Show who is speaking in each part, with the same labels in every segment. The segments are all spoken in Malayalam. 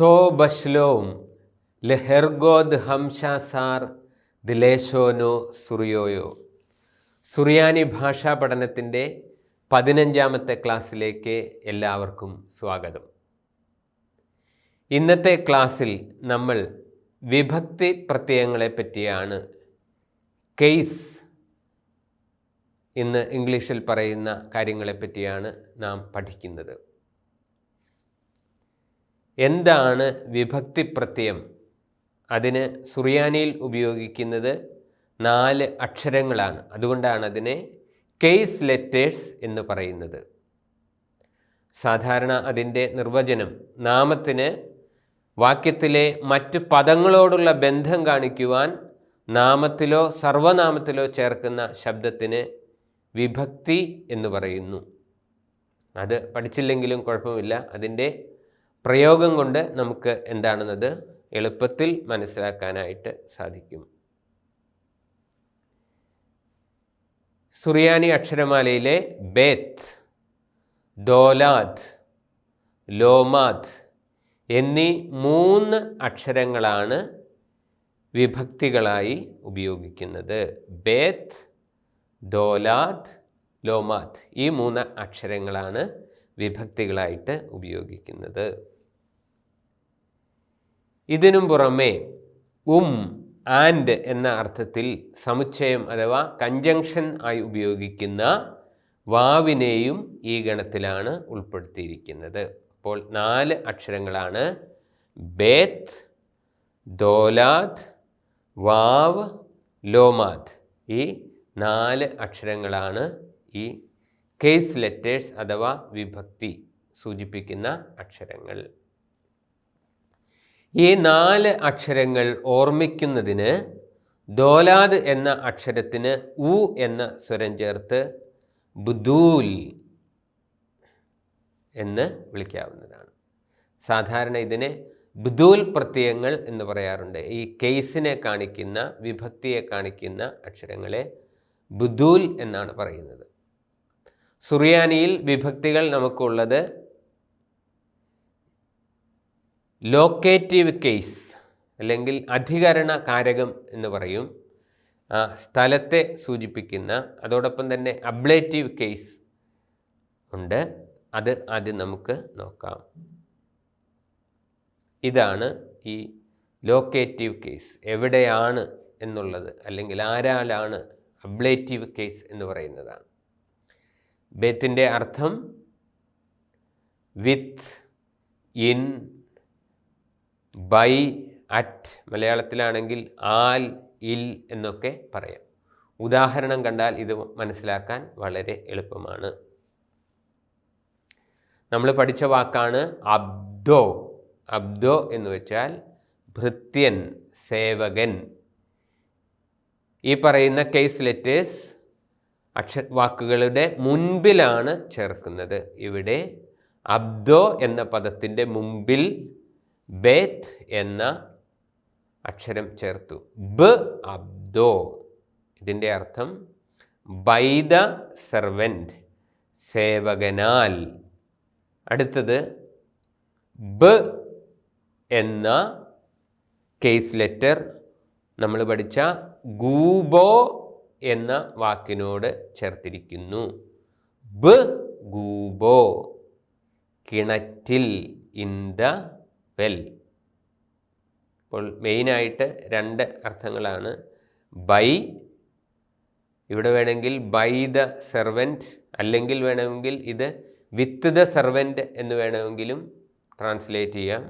Speaker 1: തോ ബഷ്ലോം ലെഹെർഗോദ് ഹംഷാസാർ ദിലേശോനോ സുറിയോയോ. സുറിയാനി ഭാഷാ പഠനത്തിന്റെ പതിനഞ്ചാമത്തെ ക്ലാസ്സിലേക്ക് എല്ലാവർക്കും സ്വാഗതം. ഇന്നത്തെ ക്ലാസ്സിൽ നമ്മൾ വിഭക്തി പ്രത്യയങ്ങളെ പറ്റിയാണ് കേസ് ഇന്ന് ഇംഗ്ലീഷിൽ പറയുന്ന കാര്യങ്ങളെ പറ്റിയാണ് നാം പഠിക്കുന്നത്. എന്താണ് വിഭക്തി പ്രത്യയം? അതിന് സുറിയാനിയിൽ ഉപയോഗിക്കുന്നത് നാല് അക്ഷരങ്ങളാണ്. അതുകൊണ്ടാണ് അതിനെ കേസ് ലെറ്റേഴ്സ് എന്ന് പറയുന്നത്. സാധാരണ അതിന്റെ നിർവചനം നാമത്തിന് വാക്യത്തിലെ മറ്റ് പദങ്ങളോടുള്ള ബന്ധം കാണിക്കുവാൻ നാമത്തിലോ സർവനാമത്തിലോ ചേർക്കുന്ന ശബ്ദത്തിന് വിഭക്തി എന്ന് പറയുന്നു. അത് പഠിച്ചില്ലെങ്കിലും കുഴപ്പമില്ല. അതിന്റെ പ്രയോഗം കൊണ്ട് നമുക്ക് എന്താണെന്നത് എളുപ്പത്തിൽ മനസ്സിലാക്കാനായിട്ട് സാധിക്കും. സുറിയാനി അക്ഷരമാലയിലെ ബേത്ത് ദോലാദ് ലോമാദ് എന്നീ മൂന്ന് അക്ഷരങ്ങളാണ് വിഭക്തികളായി ഉപയോഗിക്കുന്നത്. ബേത്ത് ദോലാദ് ലോമാദ് ഈ മൂന്ന് അക്ഷരങ്ങളാണ് വിഭക്തികളായിട്ട് ഉപയോഗിക്കുന്നത്. ഇതിനും പുറമെ ഉം ആൻഡ് എന്ന അർത്ഥത്തിൽ സമുച്ചയം അഥവാ കഞ്ചങ്ഷൻ ആയി ഉപയോഗിക്കുന്ന വാവിനെയും ഈ ഗണത്തിലാണ് ഉൾപ്പെടുത്തിയിരിക്കുന്നത്. അപ്പോൾ നാല് അക്ഷരങ്ങളാണ്. ബേത്ത് ദോലാദ് വാവ് ലോമാദ്. ഈ നാല് അക്ഷരങ്ങളാണ് ഈ കേസ് ലെറ്റേഴ്സ് അഥവാ വിഭക്തി സൂചിപ്പിക്കുന്ന അക്ഷരങ്ങൾ. ഈ നാല് അക്ഷരങ്ങൾ ഓർമ്മിക്കുന്നതിന് ദോലാദ് എന്ന അക്ഷരത്തിന് ഉ എന്ന സ്വരം ചേർത്ത് ബുദൂൽ എന്ന് വിളിക്കാവുന്നതാണ്. സാധാരണ ഇതിനെ ബുദൂൽ പ്രത്യയങ്ങൾ എന്ന് പറയാറുണ്ട്. ഈ കേസിനെ കാണിക്കുന്ന വിഭക്തിയെ കാണിക്കുന്ന അക്ഷരങ്ങളെ ബുദൂൽ എന്നാണ് പറയുന്നത്. സുറിയാനിയിൽ വിഭക്തികൾ നമുക്കുള്ളത് ലോക്കേറ്റീവ് കേസ് അല്ലെങ്കിൽ അധികരണ കാരകം എന്ന് പറയും. സ്ഥലത്തെ സൂചിപ്പിക്കുന്ന അതോടൊപ്പം തന്നെ അബ്ലേറ്റീവ് കേസ് ഉണ്ട്. അത് ആദ്യം നമുക്ക് നോക്കാം. ഇതാണ് ഈ ലോക്കേറ്റീവ് കേസ്. എവിടെയാണ് എന്നുള്ളത് അല്ലെങ്കിൽ ആരാലാണ് അബ്ലേറ്റീവ് കേസ് എന്ന് പറയുന്നതാണ്. ബേത്തിന്റെ അർത്ഥം വിത്ത് ഇൻ ബൈ അറ്റ് മലയാളത്തിലാണെങ്കിൽ ആൽ ഇൽ എന്നൊക്കെ പറയാം. ഉദാഹരണം കണ്ടാൽ ഇത് മനസ്സിലാക്കാൻ വളരെ എളുപ്പമാണ്. നമ്മൾ പഠിച്ച വാക്കാണ് അബ്ദോ. അബ്ദോ എന്ന് വെച്ചാൽ ഭൃത്യൻ സേവകൻ. ഈ പറയുന്ന കേസ് ലെറ്റേഴ്സ് അക്ഷ വാക്കുകളുടെ മുൻപിലാണ് ചേർക്കുന്നത്. ഇവിടെ അബ്ദോ എന്ന പദത്തിന്റെ മുമ്പിൽ ബേത്ത് എന്ന അക്ഷരം ചേർത്തു. ബ് അബ്ദോ. ഇതിന്റെ അർത്ഥം ബൈ ദ സെർവന്റ് സേവകനാൽ. അടുത്തത് ബ് എന്ന കേസ് ലെറ്റർ നമ്മൾ പഠിച്ച ഗൂബോ എന്ന വാക്കിനോട് ചേർത്തിരിക്കുന്നു. ബ് ഗൂബോ. കിണറ്റിൽ ഇൻ ദ വെൽ. ഇപ്പോൾ മെയിനായിട്ട് രണ്ട് അർത്ഥങ്ങളാണ്. ബൈ ഇവിടെ വേണമെങ്കിൽ ബൈ ദ സെർവന്റ് അല്ലെങ്കിൽ വേണമെങ്കിൽ ഇത് വിത്ത് ദ സെർവന്റ് എന്ന് വേണമെങ്കിലും ട്രാൻസ്ലേറ്റ് ചെയ്യാം.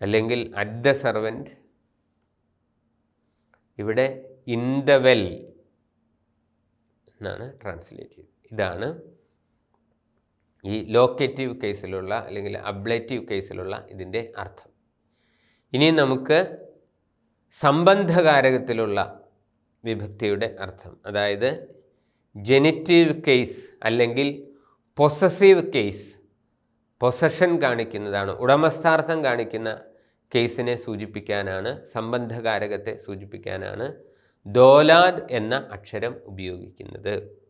Speaker 1: അല്ലെങ്കിൽ അറ്റ് ദ സെർവന്റ് ഇവിടെ ഇൻ ദ വെൽ എന്നാണ് ട്രാൻസ്ലേറ്റ് ചെയ്തത്. ഇതാണ് ഈ ലോക്കേറ്റീവ് കേസിലുള്ള അല്ലെങ്കിൽ അബ്ലേറ്റീവ് കേസിലുള്ള ഇതിന്റെ അർത്ഥം. ഇനി നമുക്ക് സംബന്ധകാരകത്തിലുള്ള വിഭക്തിയുടെ അർത്ഥം. അതായത് ജെനിറ്റീവ് കേസ് അല്ലെങ്കിൽ പൊസസീവ് കേസ് പൊസഷൻ കാണിക്കുന്നതാണ് ഉടമസ്ഥാർത്ഥം കാണിക്കുന്ന കേസിനെ സൂചിപ്പിക്കാനാണ് സംബന്ധകാരകത്തെ സൂചിപ്പിക്കാനാണ് ദോലാദ് എന്ന അക്ഷരം ഉപയോഗിക്കുന്നത്.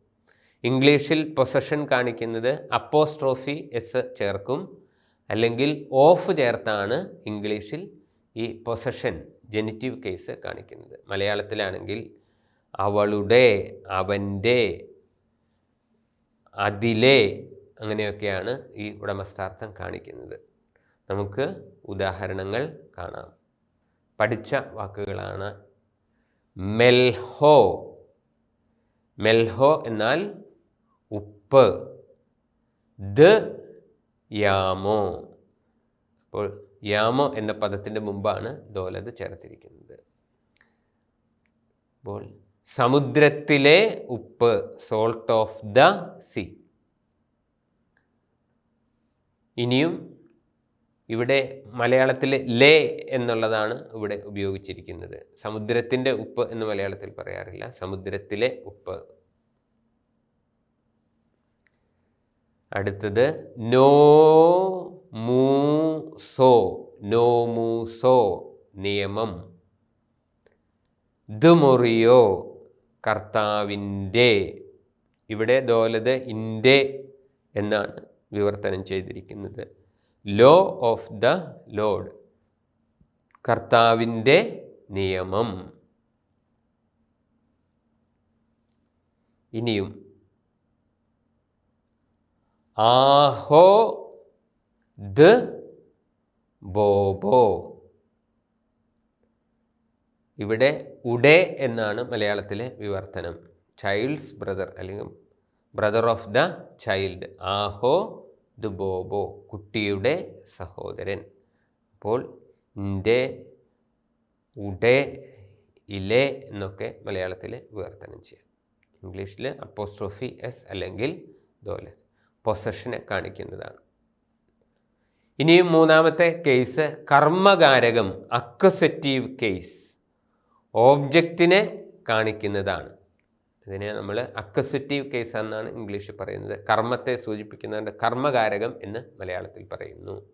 Speaker 1: ഇംഗ്ലീഷിൽ പൊസഷൻ കാണിക്കുന്നത് അപ്പോസ്ട്രോഫി എസ് ചേർക്കും അല്ലെങ്കിൽ ഓഫ് ചേർത്താണ് ഇംഗ്ലീഷിൽ ഈ പൊസഷൻ ജെനിറ്റീവ് കേസ് കാണിക്കുന്നത്. മലയാളത്തിലാണെങ്കിൽ അവളുടെ അവന്റെ അതിലെ അങ്ങനെയൊക്കെയാണ് ഈ ഉടമസ്ഥാർത്ഥം കാണിക്കുന്നത്. നമുക്ക് ഉദാഹരണങ്ങൾ കാണാം. പഠിച്ച വാക്കുകളാണ് മെൽഹോ. മെൽഹോ എന്നാൽ ഉപ്പ് ദ യാമോ. അപ്പോൾ യാമോ എന്ന പദത്തിന്റെ മുമ്പാണ് ദോലത് ചേർത്തിരിക്കുന്നത്. അപ്പോൾ സമുദ്രത്തിലെ ഉപ്പ് സോൾട്ട് ഓഫ് ദ സി ഇനിയും ഇവിടെ മലയാളത്തിൽ ലേ എന്നുള്ളതാണ് ഇവിടെ ഉപയോഗിച്ചിരിക്കുന്നത്. സമുദ്രത്തിന്റെ ഉപ്പ് എന്ന് മലയാളത്തിൽ പറയാറില്ല. സമുദ്രത്തിലെ ഉപ്പ്. അടുത്തത് നോ മൂ സോ. നോ മൂ സോ. നിയമം. ദുമുറിയോ കർത്താവിന്റെ. ഇവിടെ ദോലത് ഇന്റെ എന്നാണ് വിവർത്തനം ചെയ്തിരിക്കുന്നത്. Law of the lord. കർത്താവിന്റെ നിയമം. ഇനിയും ആഹോ ദ ബോബോ. ഇവിടെ ഉഡേ എന്നാണ് മലയാളത്തിലെ വിവർത്തനം. ചൈൽഡ്സ് ബ്രദർ അല്ലെങ്കിൽ ബ്രദർ ഓഫ് ദ ചൈൽഡ്. ആഹോ ദ ബോബോ കുട്ടിയുടെ സഹോദരൻ. അപ്പോൾ ഇന്റെ ഉഡേ ഇലെ എന്നൊക്കെ മലയാളത്തിൽ വിവർത്തനം ചെയ്യാം. ഇംഗ്ലീഷിൽ അപ്പോസ്ട്രോഫി എസ് അല്ലെങ്കിൽ ദോലത് പൊസഷനെ കാണിക്കുന്നതാണ്. ഇനിയും മൂന്നാമത്തെ കേസ് കർമ്മകാരകം അക്വസറ്റീവ് കേസ് ഓബ്ജക്റ്റിനെ കാണിക്കുന്നതാണ്. ഇതിനെ നമ്മൾ അക്വസറ്റീവ് കേസ് എന്നാണ് ഇംഗ്ലീഷിൽ പറയുന്നത്. കർമ്മത്തെ സൂചിപ്പിക്കുന്നതുകൊണ്ട് കർമ്മകാരകം എന്ന് മലയാളത്തിൽ പറയുന്നു.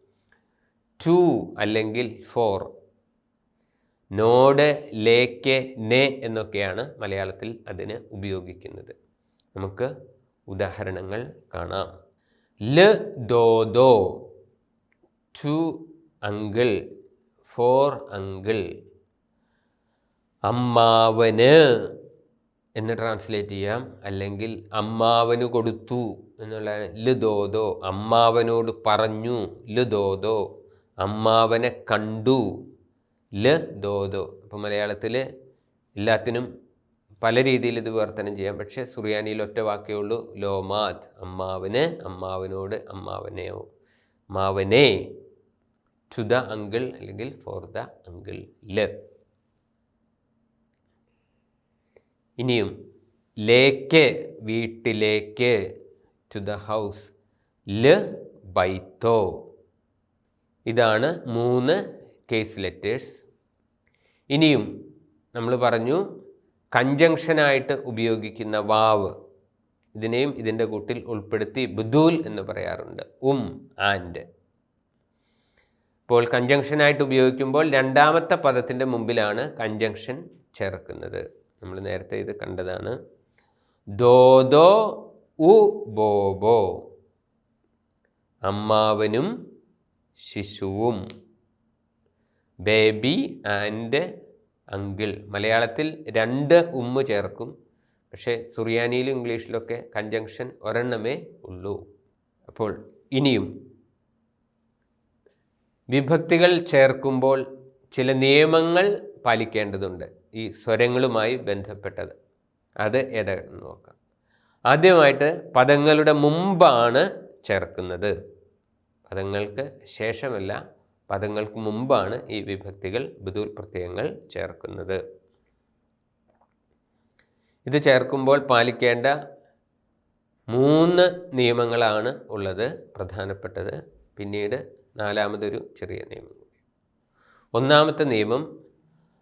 Speaker 1: ടു അല്ലെങ്കിൽ ഫോർ നോഡ് ലേക്ക് നെ എന്നൊക്കെയാണ് മലയാളത്തിൽ അതിന് ഉപയോഗിക്കുന്നത്. നമുക്ക് ഉദാഹരണങ്ങൾ കാണാം. ല ദോ ദോ ടു അങ്കിൾ ഫോർ അങ്കിൾ. അമ്മാവന് എന്ന് ട്രാൻസ്ലേറ്റ് ചെയ്യാം. അല്ലെങ്കിൽ അമ്മാവന് കൊടുത്തു എന്നുള്ള ല ദോദോ അമ്മാവനോട് പറഞ്ഞു ല ദോദോ അമ്മാവനെ കണ്ടു ല ദോദോ അപ്പോൾ മലയാളത്തിൽ എല്ലാത്തിനും പല രീതിയിൽ ഇത് വിവർത്തനം ചെയ്യാം. പക്ഷേ സുറിയാനിയിൽ ഒറ്റ വാക്കേ ഉള്ളൂ. ലോമാത് അമ്മാവന് അമ്മാവനോട് അമ്മാവനെയോ അമ്മാവനെ. ടു ദ അങ്കിൾ അല്ലെങ്കിൽ ഫോർ ദ അങ്കിൾ ല. ഇനിയും ലേക്ക് വീട്ടിലേക്ക്. ടു ദ ഹൗസ് ല ബൈത്തോ. ഇതാണ് മൂന്ന് കേസ് ലെറ്റേഴ്സ് ഇനിയും നമ്മൾ പറഞ്ഞു കഞ്ചങ്ഷനായിട്ട് ഉപയോഗിക്കുന്ന വാവ് ഇതിനെയും ഇതിന്റെ കൂട്ടിൽ ഉൾപ്പെടുത്തി ബുദൂൽ എന്ന് പറയാറുണ്ട് ഉം ആൻഡ് ഇപ്പോൾ കഞ്ചങ്ഷനായിട്ട് ഉപയോഗിക്കുമ്പോൾ രണ്ടാമത്തെ പദത്തിന്റെ മുമ്പിലാണ് കഞ്ചങ്ഷൻ ചേർക്കുന്നത്. നമ്മൾ നേരത്തെ ഇത് കണ്ടതാണ്. ദോദോ ഉ ബോബോ അമ്മാവനും ശിശുവും. Baby and uncle. മലയാളത്തിൽ രണ്ട് ഉമ്മ ചേർക്കും. പക്ഷേ സുറിയാനിയിലും ഇംഗ്ലീഷിലൊക്കെ കഞ്ചങ്ഷൻ ഒരെണ്ണമേ ഉള്ളൂ. അപ്പോൾ ഇനിയും വിഭക്തികൾ ചേർക്കുമ്പോൾ ചില നിയമങ്ങൾ പാലിക്കേണ്ടതുണ്ട്. ഈ സ്വരങ്ങളുമായി ബന്ധപ്പെട്ടത്. അത് ഏതാണെന്ന് നോക്കാം. ആദ്യമായിട്ട് പദങ്ങളുടെ മുമ്പാണ് ചേർക്കുന്നത്. പദങ്ങൾക്ക് ശേഷമല്ല പദങ്ങൾക്ക് മുമ്പാണ് ഈ വിഭക്തികൾ ബുദൂൽ പ്രത്യയങ്ങൾ ചേർക്കുന്നത്. ഇത് ചേർക്കുമ്പോൾ പാലിക്കേണ്ട മൂന്ന് നിയമങ്ങളാണ് ഉള്ളത് പ്രധാനപ്പെട്ടത്. പിന്നീട് നാലാമതൊരു ചെറിയ നിയമം. ഒന്നാമത്തെ നിയമം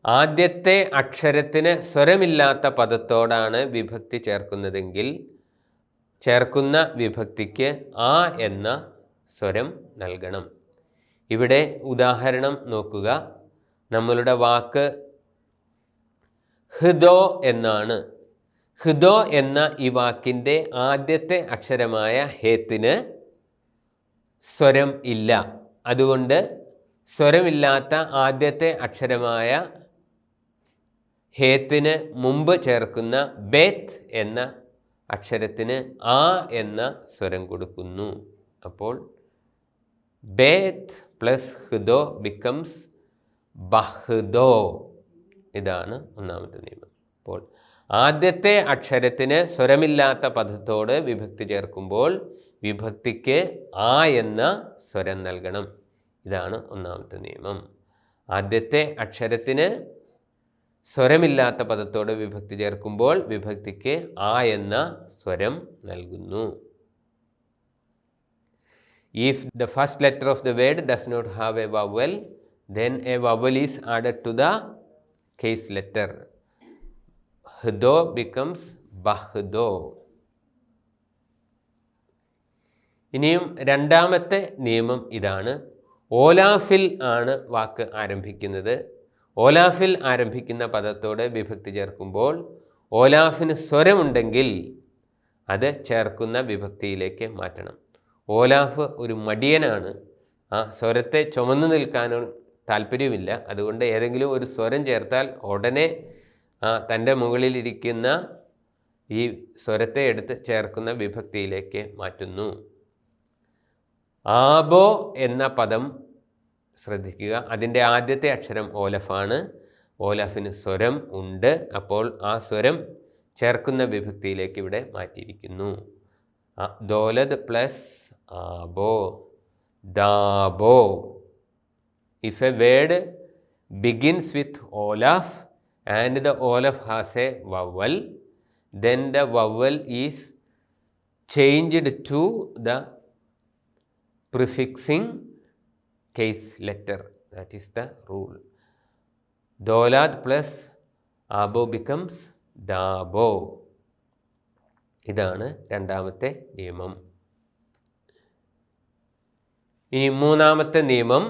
Speaker 1: ആദ്യത്തെ അക്ഷരത്തിന് സ്വരമില്ലാത്ത പദത്തോടാണ് വിഭക്തി ചേർക്കുന്നതെങ്കിൽ ചേർക്കുന്ന വിഭക്തിക്ക് ആ എന്ന സ്വരം നൽകണം. ഇവിടെ ഉദാഹരണം നോക്കുക. നമ്മളുടെ വാക്ക് ഹൃദോ എന്നാണ്. ഹൃദോ എന്ന ഈ വാക്കിന്റെ ആദ്യത്തെ അക്ഷരമായ ഹേത്തിന് സ്വരം ഇല്ല. അതുകൊണ്ട് സ്വരമില്ലാത്ത ആദ്യത്തെ അക്ഷരമായ ഹേത്തിന് മുമ്പ് ചേർക്കുന്ന ബേത്ത് എന്ന അക്ഷരത്തിന് ആ എന്ന സ്വരം കൊടുക്കുന്നു. അപ്പോൾ ബേത്ത് പ്ലസ് ഹൃദോ ബിക്കംസ് ബഹ്ദോ. ഇതാണ് ഒന്നാമത്തെ നിയമം. അപ്പോൾ ആദ്യത്തെ അക്ഷരത്തിന് സ്വരമില്ലാത്ത പദത്തോട് വിഭക്തി ചേർക്കുമ്പോൾ വിഭക്തിക്ക് ആ എന്ന സ്വരം നൽകണം. ഇതാണ് ഒന്നാമത്തെ നിയമം. ആദ്യത്തെ അക്ഷരത്തിന് സ്വരമില്ലാത്ത പദത്തോട് വിഭക്തി ചേർക്കുമ്പോൾ വിഭക്തിക്ക് ആ എന്ന സ്വരം നൽകുന്നു. If the first letter of the word does not have a vowel then a vowel is added to the case letter ഹ്ദോ becomes ബഹ്ദോ ഇനിയും രണ്ടാമത്തെ നിയമം ഇതാണ്. ഓലാഫിൽ ആണ് വാക്ക് ആരംഭിക്കുന്നത്. ഓലാഫിൽ ആരംഭിക്കുന്ന പദത്തോട് വിഭക്തി ചേർക്കുമ്പോൾ ഓലാഫിന് സ്വരമുണ്ടെങ്കിൽ അത് ചേർക്കുന്ന വിഭക്തിയിലേക്ക് മാറ്റണം. ഓലാഫ് ഒരു മടിയനാണ്. ആ സ്വരത്തെ ചുമന്നു നിൽക്കാനും താല്പര്യമില്ല. അതുകൊണ്ട് ഏതെങ്കിലും ഒരു സ്വരം ചേർത്താൽ ഉടനെ തന്റെ മുകളിലിരിക്കുന്ന ഈ സ്വരത്തെ എടുത്ത് ചേർക്കുന്ന വിഭക്തിയിലേക്ക് മാറ്റുന്നു. ആബോ എന്ന പദം ശ്രദ്ധിക്കുക. അതിന്റെ ആദ്യത്തെ അക്ഷരം ഓലഫാണ്. ഓലഫിന് സ്വരം ഉണ്ട്. അപ്പോൾ ആ സ്വരം ചേർക്കുന്ന വിഭക്തിയിലേക്ക് ഇവിടെ മാറ്റിയിരിക്കുന്നു. ദോലത് പ്ലസ് ആബോ ദാബോ. If a word begins with olaph and the olaph has a vowel then the vowel is changed to the prefixing case letter that is the rule ദോലാദ് plus ആബോ ബിക്കംസ് ദാബോ ഇതാണ് രണ്ടാമത്തെ നിയമം. ഇനി മൂന്നാമത്തെ നിയമം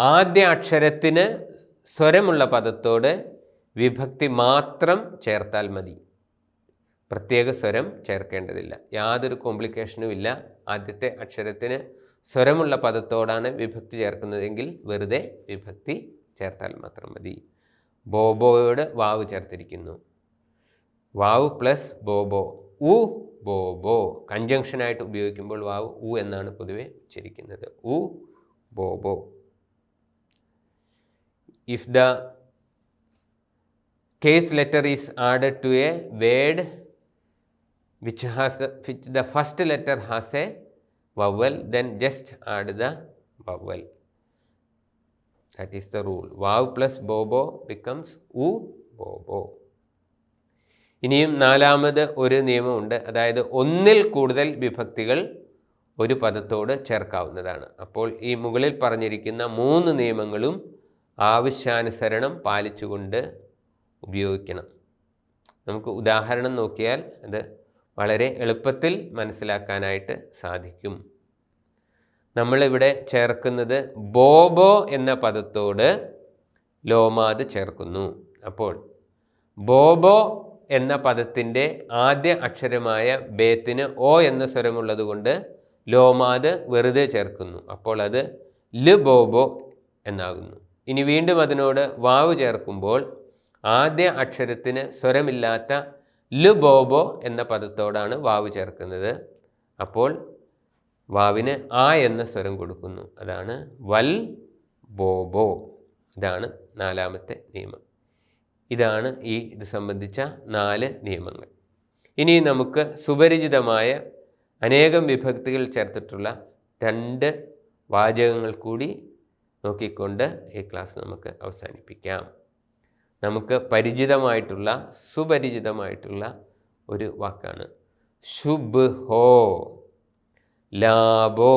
Speaker 1: ആദ്യ അക്ഷരത്തിന് സ്വരമുള്ള പദത്തോട് വിഭക്തി മാത്രം ചേർത്താൽ മതി. പ്രത്യേക സ്വരം ചേർക്കേണ്ടതില്ല. യാതൊരു കോംപ്ലിക്കേഷനും ഇല്ല. ആദ്യത്തെ അക്ഷരത്തിന് സ്വരമുള്ള പദത്തോടാണ് വിഭക്തി ചേർക്കുന്നതെങ്കിൽ വെറുതെ വിഭക്തി ചേർത്താൽ മാത്രം മതി. ബോബോയോട് വാവ് ചേർത്തിരിക്കുന്നു. വാവ് പ്ലസ് ബോബോ. ഉ ബോബോ കഞ്ചങ്ഷനായിട്ട് ഉപയോഗിക്കുമ്പോൾ വാവ് ഉ എന്നാണ് പൊതുവെ ഉച്ചരിക്കുന്നത് ഉ ബോബോ if the case letter is added to a word which has the, which the first letter has a vowel then just add the vowel that is the rule vav plus bobo becomes u bobo ഇനിയും നാലാമത് ഒരു നിയമമുണ്ട്. അതായത് ഒന്നിൽ കൂടുതൽ വിഭക്തികൾ ഒരു പദത്തോട് ചേർക്കാവുന്നതാണ്. അപ്പോൾ ഈ മുകളിൽ പറഞ്ഞിരിക്കുന്ന മൂന്ന് നിയമങ്ങളും ആവശ്യാനുസരണം പാലിച്ചുകൊണ്ട് ഉപയോഗിക്കണം. നമുക്ക് ഉദാഹരണം നോക്കിയാൽ അത് വളരെ എളുപ്പത്തിൽ മനസ്സിലാക്കാനായിട്ട് സാധിക്കും. നമ്മളിവിടെ ചേർക്കുന്നത് ബോബോ എന്ന പദത്തോട് ലോമാത് ചേർക്കുന്നു. അപ്പോൾ ബോബോ എന്ന പദത്തിന്റെ ആദ്യ അക്ഷരമായ ബേത്തിന് ഓ എന്ന സ്വരമുള്ളത് കൊണ്ട് ലോമാത് വെറുതെ ചേർക്കുന്നു. അപ്പോൾ അത് ൽ ബോബോ എന്നാകുന്നു. ഇനി വീണ്ടും അതിനോട് വാവ് ചേർക്കുമ്പോൾ ആദ്യ അക്ഷരത്തിന് സ്വരമില്ലാത്ത ൽ ബോബോ എന്ന പദത്തോടാണ് വാവ് ചേർക്കുന്നത്. അപ്പോൾ വാവിന് ആ എന്ന സ്വരം കൊടുക്കുന്നു. അതാണ് വൽ ബോബോ ഇതാണ് നാലാമത്തെ നിയമം. ഇതാണ് ഈ ഇത് സംബന്ധിച്ച നാല് നിയമങ്ങൾ. ഇനി നമുക്ക് സുപരിചിതമായ അനേകം വിഭക്തികൾ ചേർത്തിട്ടുള്ള രണ്ട് വാചകങ്ങൾ കൂടി നോക്കിക്കൊണ്ട് ഈ ക്ലാസ് നമുക്ക് അവസാനിപ്പിക്കാം. നമുക്ക് പരിചിതമായിട്ടുള്ള സുപരിചിതമായിട്ടുള്ള ഒരു വാക്കാണ്. ശുഭ് ഹോ ലാബോ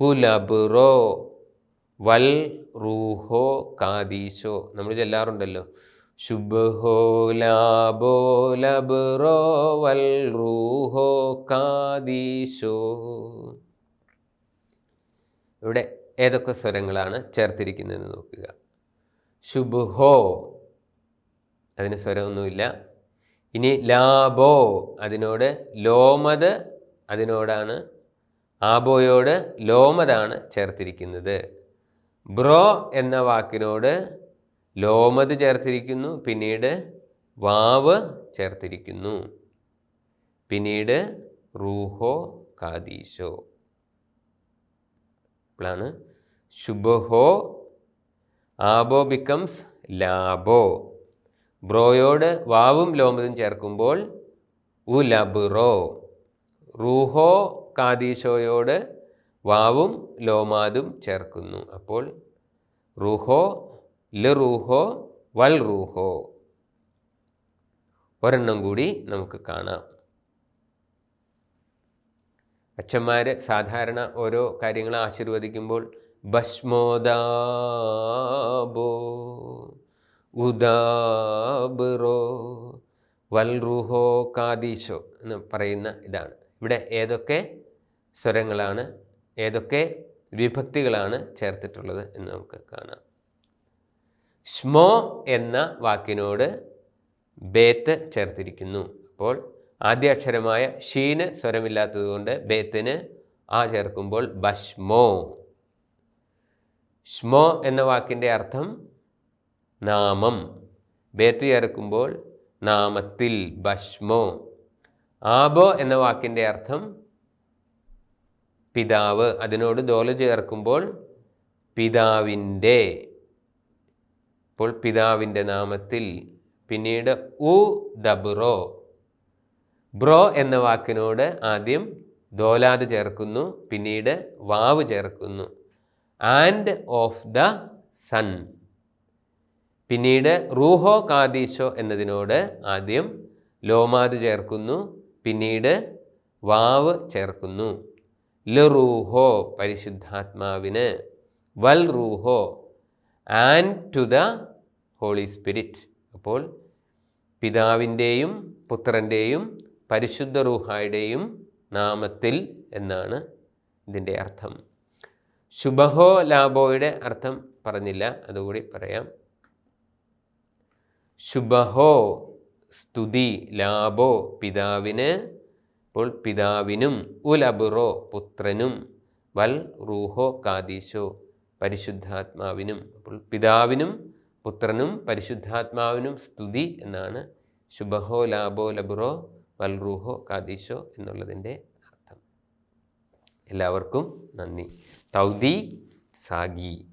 Speaker 1: ഉലബുറോ വൽ റൂഹോ കാദീശോ. നമ്മൾ ചെല്ലാറുണ്ടല്ലോ ശുഭഹോ ലാബോ ലബ്രോ വൽ റൂഹോ കാദീശോ. ഇവിടെ ഏതൊക്കെ സ്വരങ്ങളാണ് ചേർത്തിരിക്കുന്നതെന്ന് നോക്കുക. ശുഭഹോ അതിന് സ്വരമൊന്നുമില്ല. ഇനി ലാബോ അതിനോട് ലോമത് അതിനോടാണ് ആബോയോട് ലോമതാണ് ചേർത്തിരിക്കുന്നത്. ബ്രോ എന്ന വാക്കിനോട് ലോമത് ചേർത്തിരിക്കുന്നു പിന്നീട് വാവ് ചേർത്തിരിക്കുന്നു പിന്നീട് റൂഹോ കാദീശോ. അപ്പോഴാണ് ശുഭഹോ ആബോ ബിക്കംസ് ലാബോ. ബ്രോയോട് വാവും ലോമതും ചേർക്കുമ്പോൾ ഉലബുറോ റൂഹോ കാദീശോയോട് വാവും ലോമാദും ചേർക്കുന്നു. അപ്പോൾ റുഹോ ലുഹോ വൽ റൂഹോ. ഒരെണ്ണം കൂടി നമുക്ക് കാണാം. അച്ഛന്മാർ സാധാരണ ഓരോ കാര്യങ്ങൾ ആശീർവദിക്കുമ്പോൾ ഭസ്മോദാബോ ഉദാബ്രോ വൽറുഹോ കാദീശോ എന്ന് പറയുന്ന ഇതാണ്. ഇവിടെ ഏതൊക്കെ സ്വരങ്ങളാണ്? ഏതൊക്കെ വിഭക്തികളാണ് ചേർത്തിട്ടുള്ളത് എന്ന് നമുക്ക് കാണാം. സ്മോ എന്ന വാക്കിനോട് ബേത്ത് ചേർത്തിരിക്കുന്നു. അപ്പോൾ ആദ്യ അക്ഷരമായ ഷീന് സ്വരമില്ലാത്തതുകൊണ്ട് ബേത്തിന് ആ ചേർക്കുമ്പോൾ ബഷ്മോ ശ്മോ എന്ന വാക്കിന്റെ അർത്ഥം നാമം. ബേത്ത് ചേർക്കുമ്പോൾ നാമത്തിൽ ബഷ്മോ ആബോ എന്ന വാക്കിന്റെ അർത്ഥം പിതാവ് അതിനോട് ദോല ചേർക്കുമ്പോൾ പിതാവിന്റെ ഇപ്പോൾ പിതാവിന്റെ നാമത്തിൽ പിന്നീട് ഉ ദബ്രോ ബ്രോ എന്ന വാക്കിനോട് ആദ്യം ദോലാത് ചേർക്കുന്നു പിന്നീട് വാവ് ചേർക്കുന്നു. And of the son. പിന്നീട് റൂഹോ കാദീശോ എന്നതിനോട് ആദ്യം ലോമാത് ചേർക്കുന്നു പിന്നീട് വാവ് ചേർക്കുന്നു. ലറൂഹോ പരിശുദ്ധാത്മാവിന് വൽ റൂഹോ and to the holy spirit. അപ്പോൾ പിതാവിന്റെയും പുത്രന്റെയും പരിശുദ്ധ റൂഹായുടെയും നാമത്തിൽ എന്നാണ് ഇതിന്റെ അർത്ഥം. ശുഭഹോ ലാഭോയുടെ അർത്ഥം പറഞ്ഞില്ല അതുകൂടി പറയാം. ശുഭഹോ സ്തുതി ലാഭോ പിതാവിന് അപ്പോൾ പിതാവിനും ഉലബുറോ പുത്രനും വൽ റൂഹോ കാദീശോ പരിശുദ്ധാത്മാവിനും അപ്പോൾ പിതാവിനും പുത്രനും പരിശുദ്ധാത്മാവിനും സ്തുതി എന്നാണ് ശുഭഹോ ലാബോ ലബുറോ വൽ റൂഹോ കാദീശോ എന്നുള്ളതിന്റെ അർത്ഥം. എല്ലാവർക്കും നന്ദി. തൗദി സാഗി.